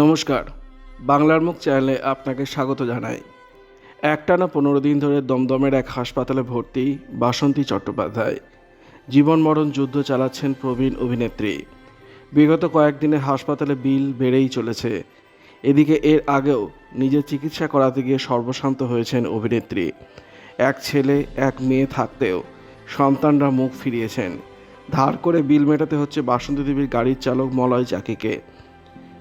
নমস্কার, বাংলার মুখ চ্যানেলে আপনাকে স্বাগত জানাই। একটানা পনেরো দিন ধরে দমদমের এক হাসপাতালে ভর্তি বাসন্তী চট্টোপাধ্যায়। জীবন মরণ যুদ্ধ চালাচ্ছেন প্রবীণ অভিনেত্রী। বিগত কয়েকদিনে হাসপাতালে বিল বেড়েই চলেছে। এদিকে এর আগেও নিজের চিকিৎসা করাতে গিয়ে সর্বশান্ত হয়েছেন অভিনেত্রী। এক ছেলে, এক মেয়ে থাকতেও সন্তানরা মুখ ফিরিয়েছেন। ধার করে বিল মেটাতে হচ্ছে বাসন্তী দেবীর গাড়ির চালক মলয় চাকিকে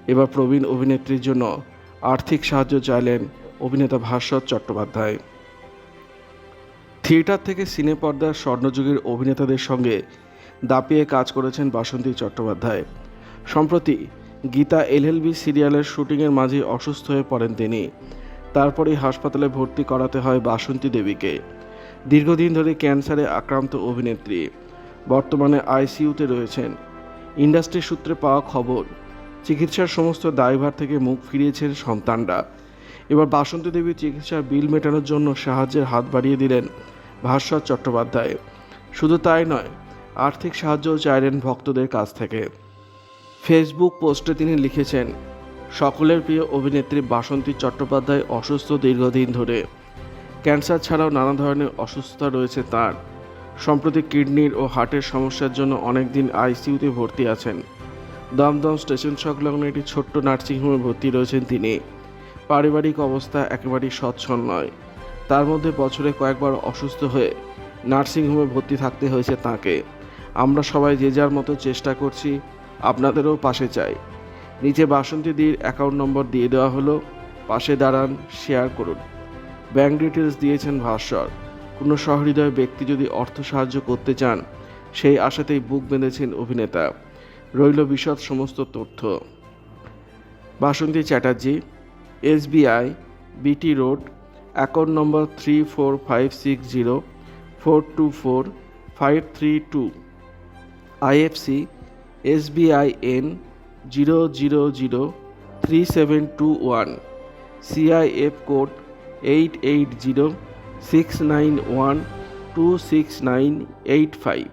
এবার প্রবীণ অভিনেত্রীর জন্য আর্থিক সাহায্য চাইলেন অভিনেতা ভাস্বর চট্টোপাধ্যায়। থিয়েটার থেকে সিনে পর্দার স্বর্ণযুগের অভিনেতাদের সঙ্গে দাপিয়ে কাজ করেছেন বাসন্তী চট্টোপাধ্যায়। সম্প্রতি গীতা এলএলবি সিরিয়ালের শুটিংয়ের মাঝে অসুস্থ হয়ে পড়েন তিনি। তারপরেই হাসপাতালে ভর্তি করাতে হয় বাসন্তী দেবীকে। দীর্ঘদিন ধরে ক্যান্সারে আক্রান্ত অভিনেত্রী। বর্তমানে আইসিইউতে রয়েছেন। ইন্ডাস্ট্রি সূত্রে পাওয়া খবর চিকিৎসার সমস্ত দায়ভার থেকে মুখ ফিরিয়েছেন সন্তানরা। এবার বাসন্তী দেবীর চিকিৎসার বিল মেটানোর জন্য সাহায্যের হাত বাড়িয়ে দিলেন ভাস্বর চট্টোপাধ্যায়। শুধু তাই নয়, আর্থিক সাহায্যও চাইলেন ভক্তদের কাছ থেকে। ফেসবুক পোস্টে তিনি লিখেছেন, সকলের প্রিয় অভিনেত্রী বাসন্তী চট্টোপাধ্যায় অসুস্থ দীর্ঘদিন ধরে। ক্যান্সার ছাড়াও নানা ধরনের অসুস্থতা রয়েছে তার। সম্প্রতি কিডনির ও হার্টের সমস্যার জন্য অনেকদিন আইসিইউতে ভর্তি আছেন। দমদম স্টেশন সংলগ্ন একটি ছোট্ট নার্সিংহোমে ভর্তি রয়েছেন তিনি। পারিবারিক অবস্থা একেবারেই সচ্ছল নয়। তার মধ্যে বছরে কয়েকবার অসুস্থ হয়ে নার্সিংহোমে ভর্তি থাকতে হয়েছে তাকে। আমরা সবাই যে যার মতো চেষ্টা করছি, আপনাদেরও পাশে চাই। নিচে বাসন্তীদির অ্যাকাউন্ট নম্বর দিয়ে দেওয়া হলো। পাশে দাঁড়ান, শেয়ার করুন। ব্যাংক ডিটেলস দিয়েছেন ভাস্বর। কোনো সহৃদয় ব্যক্তি যদি অর্থ সাহায্য করতে চান, সেই আশাতেই বুক বেঁধেছেন অভিনেতা। রইল বিশদ সমস্ত তথ্য। Basanti Chatterjee, SBI, BT road, account number three four five six zero, four two four five three two. IFC SBI N zero zero zero three seven two one. CIF code eight eight zero six nine one two six nine eight five.